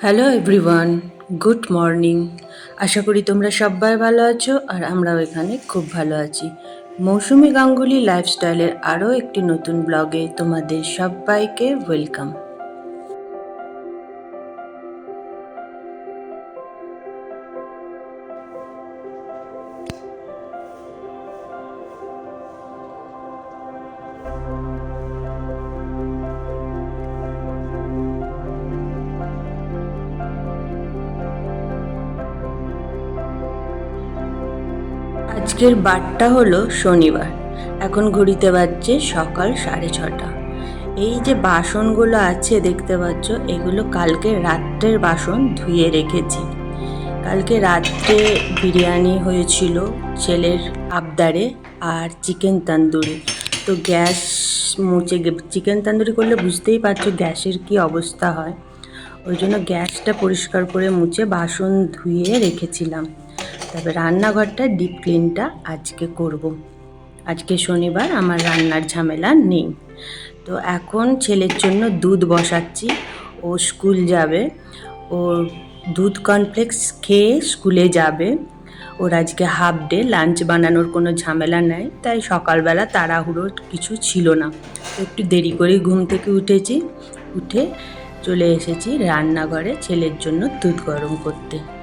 Hello everyone good morning আশা করি তোমরা সবাই ভালো আছো আর আমরাও এখানে খুব ভালো আছি। মৌসুমি গাঙ্গুলি লাইফস্টাইলের আরও একটি নতুন ব্লগে তোমাদের সবাইকে ওয়েলকাম আজকের বারটা হলো শনিবার। এখন ঘড়িতে বাজছে সকাল সাড়ে ছটা। এই যে বাসনগুলো আছে দেখতে পাচ্ছ, এগুলো কালকে রাত্রের বাসন ধুয়ে রেখেছি। কালকে রাত্রে বিরিয়ানি হয়েছিল ছেলের আবদারে আর চিকেন তন্দুরি। তো গ্যাস মুছে চিকেন তান্দুরি করলে বুঝতেই পারছ গ্যাসের কি অবস্থা হয়। ওই জন্য গ্যাসটা পরিষ্কার করে মুছে বাসন ধুয়ে রেখেছিলাম। তবে রান্নাঘরটা ডিপ ক্লিনটা আজকে করব। আজকে শনিবার আমার রান্নার ঝামেলা নেই। তো এখন ছেলের জন্য দুধ বসাচ্ছি। ও স্কুল যাবে। ও দুধ কনফ্লেক্স খেয়ে স্কুলে যাবে। ওর আজকে হাফ ডে লাঞ্চ বানানোর কোনো ঝামেলা নেই। তাই সকালবেলা তাড়াহুড়ো কিছু ছিল না। একটু দেরি করেই ঘুম থেকে উঠেছি। উঠে চলে এসেছি রান্নাঘরে ছেলের জন্য দুধ গরম করতে।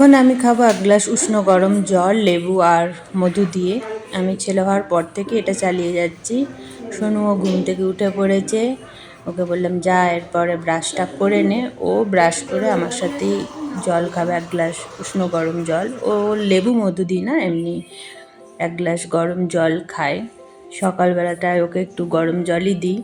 এখন আমি খাব এক গ্লাস উষ্ণ গরম জল, লেবু আর মধু দিয়ে। আমি ছেলে হওয়ার পর থেকে এটা চালিয়ে যাচ্ছি। সোনুও ঘুম থেকে উঠে পড়েছে। ওকে বললাম, যা, এরপরে ব্রাশটা করে নে। ও ব্রাশ করে আমার সাথেই জল খাবে, এক গ্লাস উষ্ণ গরম জল। ও লেবু, মধু দিই না, এমনি এক গ্লাস গরম জল খায়। সকালবেলাটায় ওকে একটু গরম জলই দিই।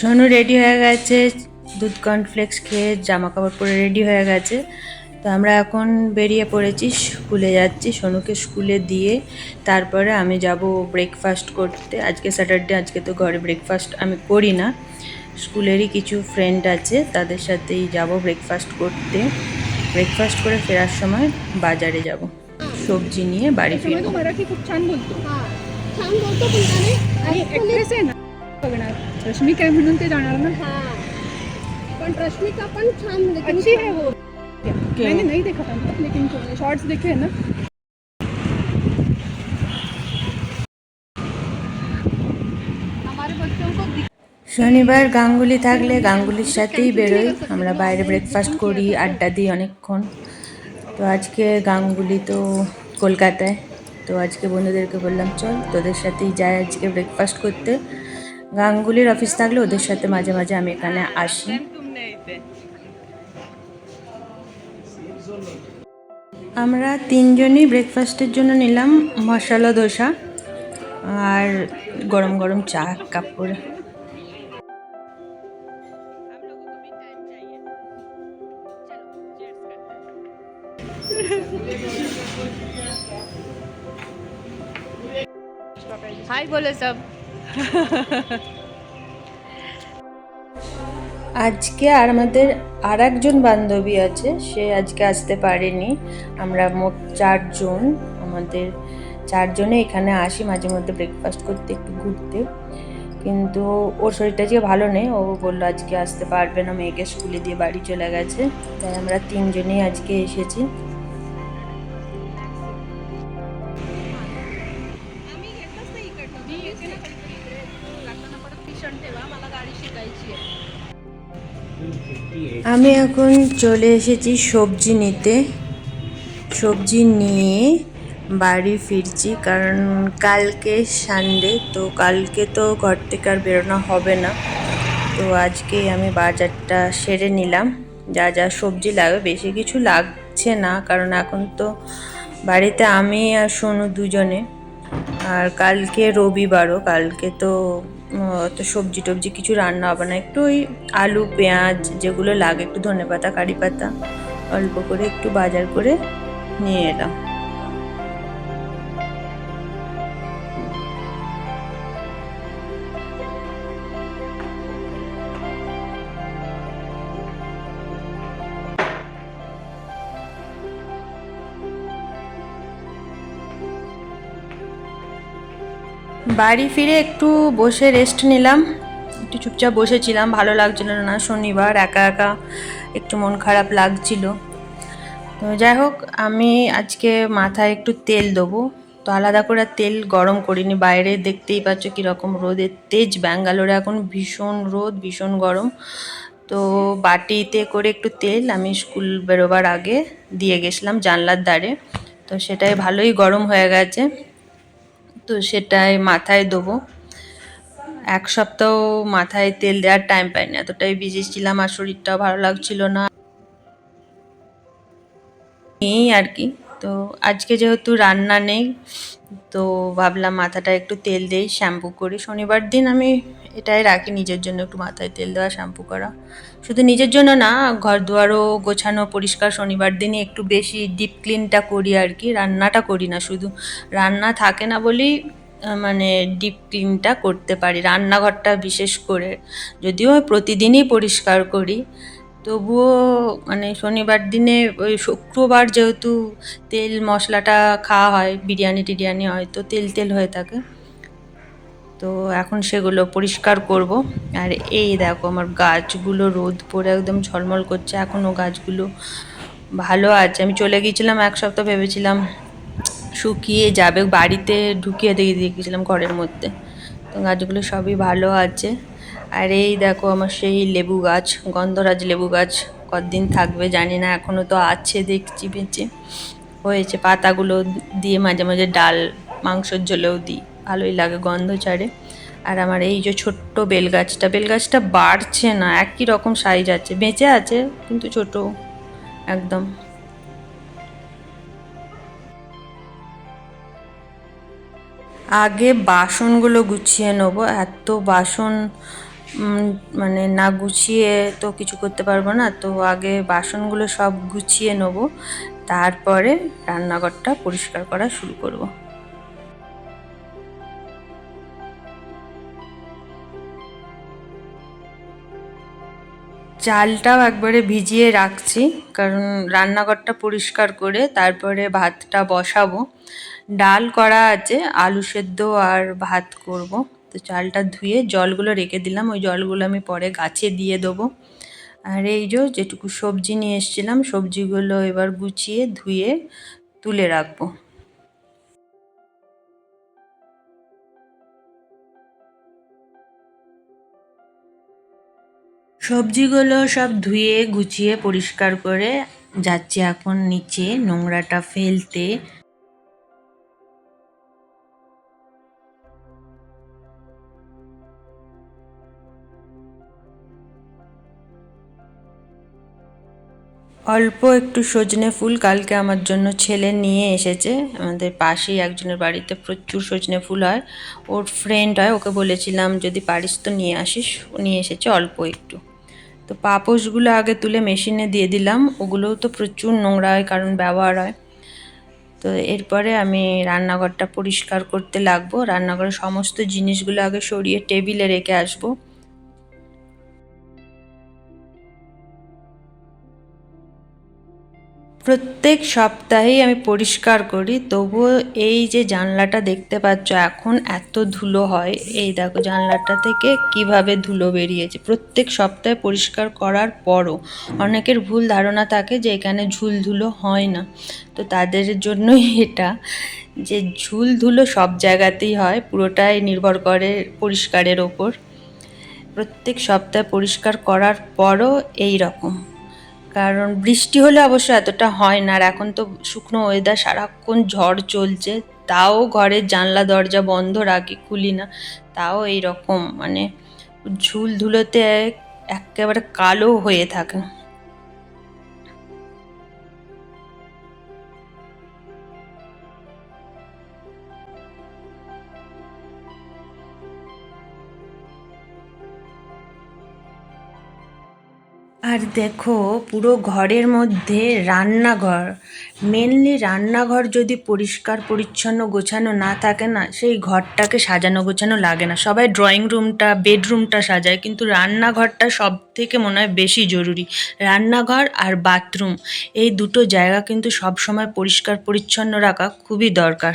সোনু রেডি হয়ে গেছে দুধ কর্নফ্লেক্স খেয়ে জামা কাপড় পরে রেডি হয়ে গেছে। তো আমরা এখন বেরিয়ে পড়েছি স্কুলে যাচ্ছি। সোনুকে স্কুলে দিয়ে তারপরে আমি যাব ব্রেকফাস্ট করতে। আজকে স্যাটারডে আজকে তো ঘরে ব্রেকফাস্ট আমি করি না। স্কুলেরই কিছু ফ্রেন্ড আছে তাদের সাথেই যাব ব্রেকফাস্ট করতে। ব্রেকফাস্ট করে ফেরার সময় বাজারে যাব। সবজি নিয়ে বাড়ি ফিরব। तो मराठी खूप छान बोलतो हा छान बोलतो पण त्याने आणि actually- ऍक्ट्रेस आहे ना बघणार रश्मी काय म्हणून ते जाणार ना हा पण रश्मिका पण छान म्हणजे तुम्ही अच्छी है छान- वो मैंने नहीं देखा था ना लेकिन शॉर्ट्स देखे हैं ना हमारे बच्चों को दिख- শনিবার গাঙ্গুলি থাকলে গাঙ্গুলির সাথেই বেরোই আমরা বাইরে ব্রেকফাস্ট করি আড্ডা দিই অনেকক্ষণ তো আজকে গাঙ্গুলি তো কলকাতায় তো আজকে বন্ধুদেরকে বললাম চল তোদের সাথেই যাই আজকে ব্রেকফাস্ট করতে গাঙ্গুলির অফিস থাকলে ওদের সাথে মাঝে মাঝে আমি এখানে আসি আমরা তিনজনই ব্রেকফাস্টের জন্য নিলাম মশলা দোসা আর গরম গরম চা এক কাপ করে हाय बोले सब আজকে আর আমাদের আর একজন বান্ধবী আছে, সে আজকে আসতে পারেনি। আমরা মোট চারজন, আমাদের চারজনে এখানে আসি, মাঝে মধ্যে ব্রেকফাস্ট করতে, একটু ঘুরতে। কিন্তু ওর শরীরটা যে ভালো নেই, ও বলল আজকে আসতে পারবে না, মেয়েকে স্কুলে দিয়ে বাড়ি চলে গেছে। তাই আমরা তিনজনেই আজকে এসেছি। আমি এখন চলে এসেছি সবজি নিতে। সবজি নিয়ে বাড়ি ফিরছি কারণ কালকে সানডে তো কালকে তো ঘর থেকে আর বেরোনো হবে না। তো আজকেই আমি বাজারটা সেরে নিলাম। যা যা সবজি লাগবে, বেশি কিছু লাগছে না, কারণ এখন তো বাড়িতে আমি আর সোনু দুজনে। আর কালকে রবিবারও, কালকে তো অত সবজি টবজি কিছু রান্না হবে না। একটু ওই আলু, পেঁয়াজ যেগুলো লাগে, একটু ধনে পাতা কারি পাতা অল্প করে একটু বাজার করে নিয়ে এলাম। বাড়ি ফিরে একটু বসে রেস্ট নিলাম। একটু চুপচাপ বসেছিলাম, ভালো লাগছিল না শনিবার, একা একা একটু মন খারাপ লাগছিল। তো যাই হোক, আমি আজকে মাথায় একটু তেল দেবো। তো আলাদা করে তেল গরম করিনি, বাইরে দেখতেই পাচ্ছ কীরকম রোদের তেজ ব্যাঙ্গালোরে এখন ভীষণ রোদ, ভীষণ গরম। তো বাটিতে করে একটু তেল আমি স্কুল বেরোবার আগে দিয়ে গেছিলাম জানলার ধারে। তো সেটাই ভালোই গরম হয়ে গেছে। তো সেটাই মাথায় দেবো। এক সপ্তাহ মাথায় তেল দেওয়ার টাইম পাইনি, এতটাই বিজি ছিলাম আর শরীরটাও ভালো লাগছিল না। এই আর কি, তো আজকে যেহেতু রান্না নেই, তো ভাবলাম মাথাটা একটু তেল দেই শ্যাম্পু করি। শনিবার দিন আমি এটাই রাখি, নিজের জন্য একটু মাথায় তেল দেওয়া শ্যাম্পু করা। শুধু নিজের জন্য না ঘর দুয়ারও গোছানো, পরিষ্কার শনিবার দিনই একটু বেশি ডিপ ক্লিনটা করি আর কি, রান্নাটা করি না, শুধু রান্না থাকে না বলেই মানে ডিপ ক্লিনটা করতে পারি, রান্নাঘরটা বিশেষ করে। যদিও প্রতিদিনই পরিষ্কার করি, তবুও মানে শনিবার দিনে ওই শুক্রবার যেহেতু তেল মশলাটা খাওয়া হয় বিরিয়ানি টিরিয়ানি হয়, তো তেল তেল হয়ে থাকে। তো এখন সেগুলো পরিষ্কার করব। আর এই দেখো আমার গাছগুলো রোদ পড়ে একদম ঝলমল করছে এখনও গাছগুলো ভালো আছে। আমি চলে গিয়েছিলাম এক সপ্তাহ ভেবেছিলাম শুকিয়ে যাবে, বাড়িতে ঢুকিয়ে দিয়ে গেছিলাম ঘরের মধ্যে। তো গাছগুলো সবই ভালো আছে। আর এই দেখো আমার সেই লেবু গাছ, গন্ধরাজ লেবু গাছ, কতদিন থাকবে জানি না এখনও তো আছে দেখছি বেঁচে। হয়েছে, পাতাগুলো দিয়ে মাঝে মাঝে ডাল, মাংসের ঝোলেও দিই। ভালোই লাগে গন্ধ ছাড়ে আর আমার এই যে ছোট্ট বেল গাছটা বেল গাছটা বাড়ছে না, একই রকম সাইজ আছে, বেঁচে আছে, কিন্তু ছোট, একদম আগে বাসনগুলো গুছিয়ে নেব, এত বাসন মানে না গুছিয়ে তো কিছু করতে পারব না, তো আগে বাসনগুলো সব গুছিয়ে নেব, তারপরে রান্নাঘরটা পরিষ্কার করা শুরু করব। চালটাও একবারে ভিজিয়ে রাখছি, কারণ রান্নাঘরটা পরিষ্কার করে তারপরে ভাতটা বসাবো। ডাল করা আছে, আলু সেদ্ধ আর ভাত করব। তো চালটা ধুয়ে জলগুলো রেখে দিলাম, ওই জলগুলো আমি পরে গাছে দিয়ে দেবো। আর এই যে যেটুকু সবজি নিয়ে এসেছিলাম, সবজিগুলো এবার গুছিয়ে ধুয়ে তুলে রাখব। সবজিগুলো সব ধুয়ে, গুছিয়ে, পরিষ্কার করে যাচ্ছি এখন নিচে নোংরাটা ফেলতে। অল্প একটু সজনে ফুল কালকে আমার জন্য ছেলে নিয়ে এসেছে। আমাদের পাশেই একজনের বাড়িতে প্রচুর সজনে ফুল হয়। ওর ফ্রেন্ড হয়, ওকে বলেছিলাম, যদি পারিস তো নিয়ে আসিস। নিয়ে এসেছে অল্প একটু। তো পাপোশগুলো আগে তুলে মেশিনে দিয়ে দিলাম। ওগুলোও তো প্রচুর নোংরা হয়, কারণ ব্যবহার হয়। তো এরপরে আমি রান্নাঘরটা পরিষ্কার করতে লাগবো। রান্নাঘরের সমস্ত জিনিসগুলো আগে সরিয়ে টেবিলে রেখে আসব। প্রত্যেক সপ্তাহেই আমি পরিষ্কার করি, তবুও এই যে জানলাটা দেখতে পাচ্ছ এখন এত ধুলো হয়, এই দেখো জানলাটা থেকে কীভাবে ধুলো বেরিয়েছে। প্রত্যেক সপ্তাহে পরিষ্কার করার পরও অনেকের ভুল ধারণা থাকে যে এখানে ঝুল ধুলো হয় না। তো তাদের জন্যই এটা, যে ঝুল ধুলো সব জায়গাতেই হয়, পুরোটাই নির্ভর করে পরিষ্কারের ওপর। প্রত্যেক সপ্তাহে পরিষ্কার করার পরও এই রকম। কারণ বৃষ্টি হলে অবশ্য এতটা হয় না আর এখন তো শুকনো ওয়েদার সারাক্ষণ ঝড় চলছে। তাও ঘরের জানলা, দরজা বন্ধ, রাখি খুলি না। তাও এই রকম মানে ঝুল ধুলোতে একেবারে কালো হয়ে থাকে। আর দেখো, পুরো ঘরের মধ্যে রান্নাঘর। মেনলি রান্নাঘর যদি পরিষ্কার, পরিচ্ছন্ন, গোছানো না থাকে না, সেই ঘরটাকে সাজানো গোছানো লাগে না। সবাই ড্রয়িং রুমটা বেডরুমটা সাজায়, কিন্তু রান্নাঘরটা সব থেকে মনে হয় বেশি জরুরি। রান্নাঘর আর বাথরুম এই দুটো জায়গা কিন্তু সব সময় পরিষ্কার, পরিচ্ছন্ন রাখা খুবই দরকার।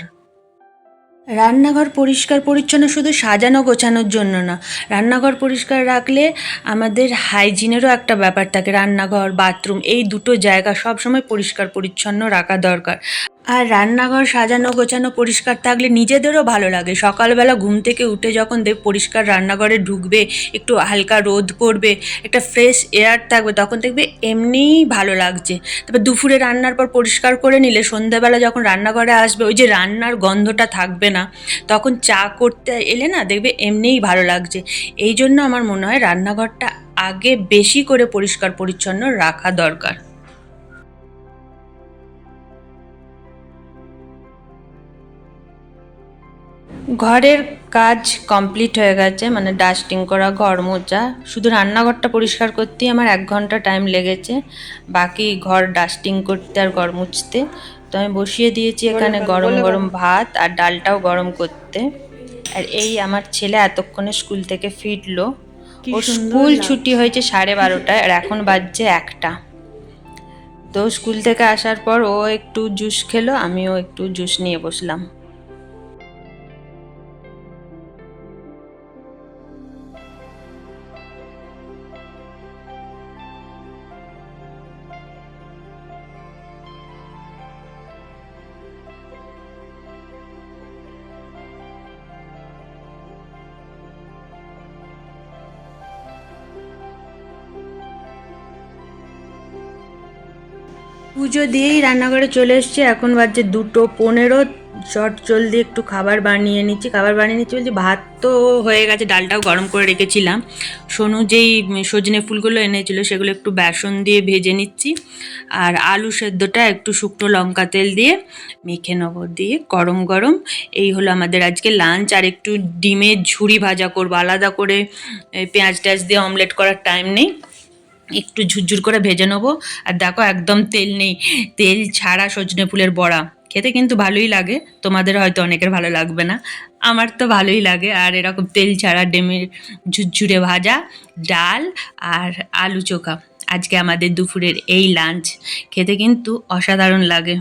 রান্নাঘর পরিষ্কার পরিচ্ছন্ন, শুধু সাজানো গোছানোর জন্য না। রান্নাঘর পরিষ্কার রাখলে আমাদের হাইজিনেরও একটা ব্যাপার থাকে। রান্নাঘর, বাথরুম এই দুটো জায়গা সবসময় পরিষ্কার পরিচ্ছন্ন রাখা দরকার। আর রান্নাঘর সাজানো, গোছানো, পরিষ্কার থাকলে নিজেদেরও ভালো লাগে। সকালবেলা ঘুম থেকে উঠে যখন দেব পরিষ্কার রান্নাঘরে ঢুকবে, একটু হালকা রোদ পড়বে, একটা ফ্রেশ এয়ার থাকবে, তখন দেখবে এমনিই ভালো লাগছে। তারপর দুপুরে রান্নার পর পরিষ্কার করে নিলে সন্ধ্যাবেলা যখন রান্নাঘরে আসবে, ওই যে রান্নার গন্ধটা থাকবে না, তখন চা করতে এলে না দেখবে এমনিই ভালো লাগছে। এই জন্য আমার মনে হয় রান্নাঘরটা আগে বেশি করে পরিষ্কার পরিচ্ছন্ন রাখা দরকার। ঘরের কাজ কমপ্লিট হয়ে গেছে মানে ডাস্টিং করা ঘর মোচা শুধু রান্নাঘরটা পরিষ্কার করতেই আমার এক ঘণ্টা টাইম লেগেছে। বাকি ঘর ডাস্টিং করতে আর ঘর মুছতে। তো আমি বসিয়ে দিয়েছি এখানে গরম গরম ভাত আর ডালটাও গরম করতে। আর এই আমার ছেলে এতক্ষণে স্কুল থেকে ফিরলো। ও স্কুল ছুটি হয়েছে সাড়ে বারোটায় আর এখন বাজছে একটা। তো স্কুল থেকে আসার পর ও একটু জুস খেলো আমিও একটু জুস নিয়ে বসলাম। পুজো দিয়েই রান্নাঘরে চলে এসছে। এখন বাজছে দুটো পনেরো। চট জলদি একটু খাবার বানিয়ে নিচ্ছি। খাবার বানিয়ে নিচ্ছি বলছি ভাত তো হয়ে গেছে, ডালটাও গরম করে রেখেছিলাম। সোনু যেই সজনে ফুলগুলো এনেছিল সেগুলো একটু বেসন দিয়ে ভেজে নিচ্ছি। আর আলু সেদ্ধটা একটু শুকনো লঙ্কা তেল দিয়ে মেখে নেব দিয়ে গরম গরম। এই হলো আমাদের আজকে লাঞ্চ। আর একটু ডিমের ঝুড়ি ভাজা করব। আলাদা করে পেঁয়াজ ট্যাঁজ দিয়ে অমলেট করার টাইম নেই। একটু ঝুরঝুর করে ভেজে নেব। আর দেখো একদম তেল নেই। তেল ছাড়া সজনে ফুলের বড়া। খেতে কিন্তু ভালোই লাগে। তোমাদের হয়তো অনেকের ভালো লাগবে না। আমার তো ভালোই লাগে। আর এরকম তেল ছাড়া ডিমের ঝুরঝুরে ভাজা, ডাল আর আলু চোখা। আজকে আমাদের দুপুরের এই লাঞ্চ। খেতে কিন্তু অসাধারণ লাগে।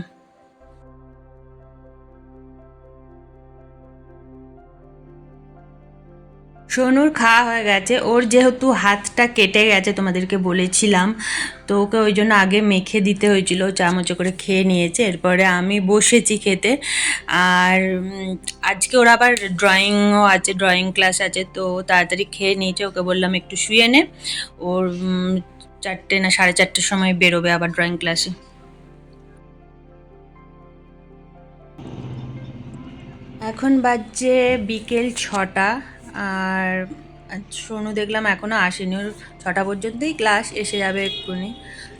সোনুর খাওয়া হয়ে গেছে। ওর যেহেতু হাতটা কেটে গেছে তোমাদেরকে বলেছিলাম, তো ওকে ওই জন্য আগে মেখে দিতে হয়েছিল, চামচে করে খেয়ে নিয়েছে। এরপরে আমি বসেছি খেতে। আর আজকে ওর আবার ড্রয়িংও আছে ড্রয়িং ক্লাস আছে, তো তাড়াতাড়ি খেয়ে নিয়েছে। ওকে বললাম একটু শুয়ে নে। ওর চারটে না সাড়ে চারটের সময় বেরোবে আবার ড্রয়িং ক্লাসে এখন বাজছে বিকেল ছটা। আর সোনু দেখলাম এখনও আসেনি। ওর ছটা পর্যন্তই ক্লাস এসে যাবে এক্ষুনি।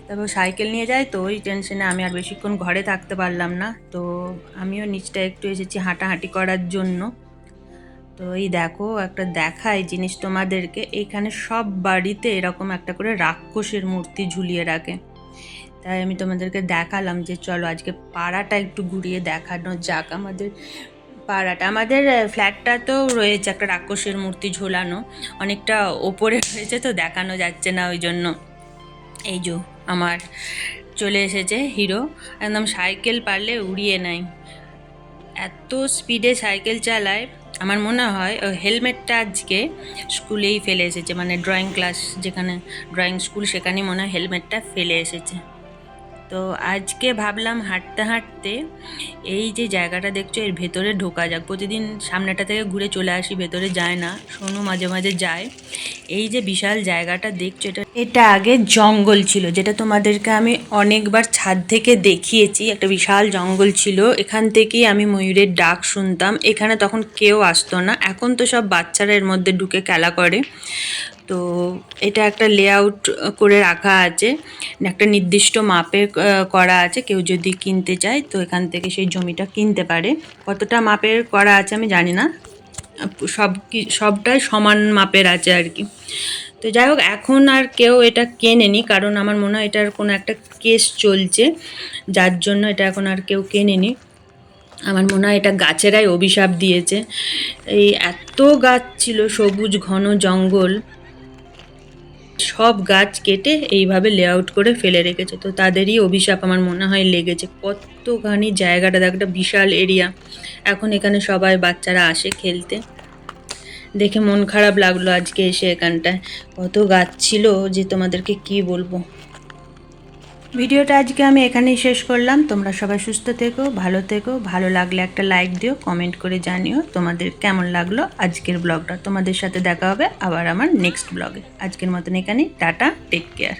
তারপর সাইকেল নিয়ে যায় তো, ওই টেনশনে আমি আর বেশিক্ষণ ঘরে থাকতে পারলাম না। তো আমিও নিচটা একটু এসেছি হাঁটাহাঁটি করার জন্য। তো এই দেখো, একটা দেখাই জিনিস তোমাদেরকে। এখানে সব বাড়িতে এরকম একটা করে রাক্ষসের মূর্তি ঝুলিয়ে রাখে। তাই আমি তোমাদেরকে দেখালাম যে চলো আজকে পাড়াটা একটু ঘুরিয়ে দেখানো যাক। আমাদের পাড়াটা। আমাদের ফ্ল্যাটটা তো রয়েছে একটা রাক্ষসের মূর্তি ঝোলানো। অনেকটা ওপরে রয়েছে তো দেখানো যাচ্ছে না ওই জন্য। এই যো আমার চলে এসেছে হিরো একদম সাইকেল পারলে উড়িয়ে নেয়। এত স্পিডে সাইকেল চালায়। আমার মনে হয় হেলমেটটা আজকে স্কুলেই ফেলে এসেছে। মানে ড্রয়িং ক্লাস যেখানে ড্রয়িং স্কুল সেখানেই মনে হয় হেলমেটটা ফেলে এসেছে। তো আজকে ভাবলাম হাঁটতে হাঁটতে এই যে জায়গাটা দেখছ, এর ভেতরে ঢোকা যাক। প্রতিদিন সামনেটা থেকে ঘুরে চলে আসি, ভেতরে যায় না, সোনু মাঝে মাঝে যায়। এই যে বিশাল জায়গাটা দেখছ, এটা এটা আগে জঙ্গল ছিল, যেটা তোমাদেরকে আমি অনেকবার ছাদ থেকে দেখিয়েছি। একটা বিশাল জঙ্গল ছিল, এখান থেকেই আমি ময়ূরের ডাক শুনতাম। এখানে তখন কেউ আসতো না, এখন তো সব বাচ্চারা এর মধ্যে ঢুকে খেলা করে। তো এটা একটা লেআউট করে রাখা আছে। একটা নির্দিষ্ট আহ, করা আছে কেউ যদি কিনতে চায় তো এখান থেকে সেই জমিটা কিনতে পারে। কতটা মাপের করা আছে আমি জানি না। সব কি সবটাই সমান মাপের আছে আর কি। তো যাই হোক এখন আর কেউ এটা কেনেনি কারণ আমার মনে হয় এটার কোনো একটা কেস চলছে। যার জন্য এটা এখন আর কেউ কেনেনি। আমার মনে হয় এটা গাছেরাই অভিশাপ দিয়েছে। এই এত গাছ ছিল সবুজ ঘন জঙ্গল। সব গাছ কেটে এইভাবে লেআউট করে ফেলে রেখেছে। তো তাদেরই অভিশাপ আমার মনে হয় লেগেছে। কতখানি জায়গাটা একটা বিশাল এরিয়া এখন এখানে সবাই বাচ্চারা আসে খেলতে। দেখে মন খারাপ লাগল আজকে এসে এখানটায়। কত গাছ ছিল যে তোমাদেরকে কি বলব? ভিডিওটা আজকে আমি এখানেই শেষ করলাম। তোমরা সবাই সুস্থ থেকো, ভালো থেকো। ভালো লাগলে একটা লাইক দিও কমেন্ট করে জানিও তোমাদের কেমন লাগল আজকের ব্লগটা। তোমাদের সাথে দেখা হবে আবার আমার নেক্সট ব্লগে। আজকের মতন এখানেই, টাটা টেক কেয়ার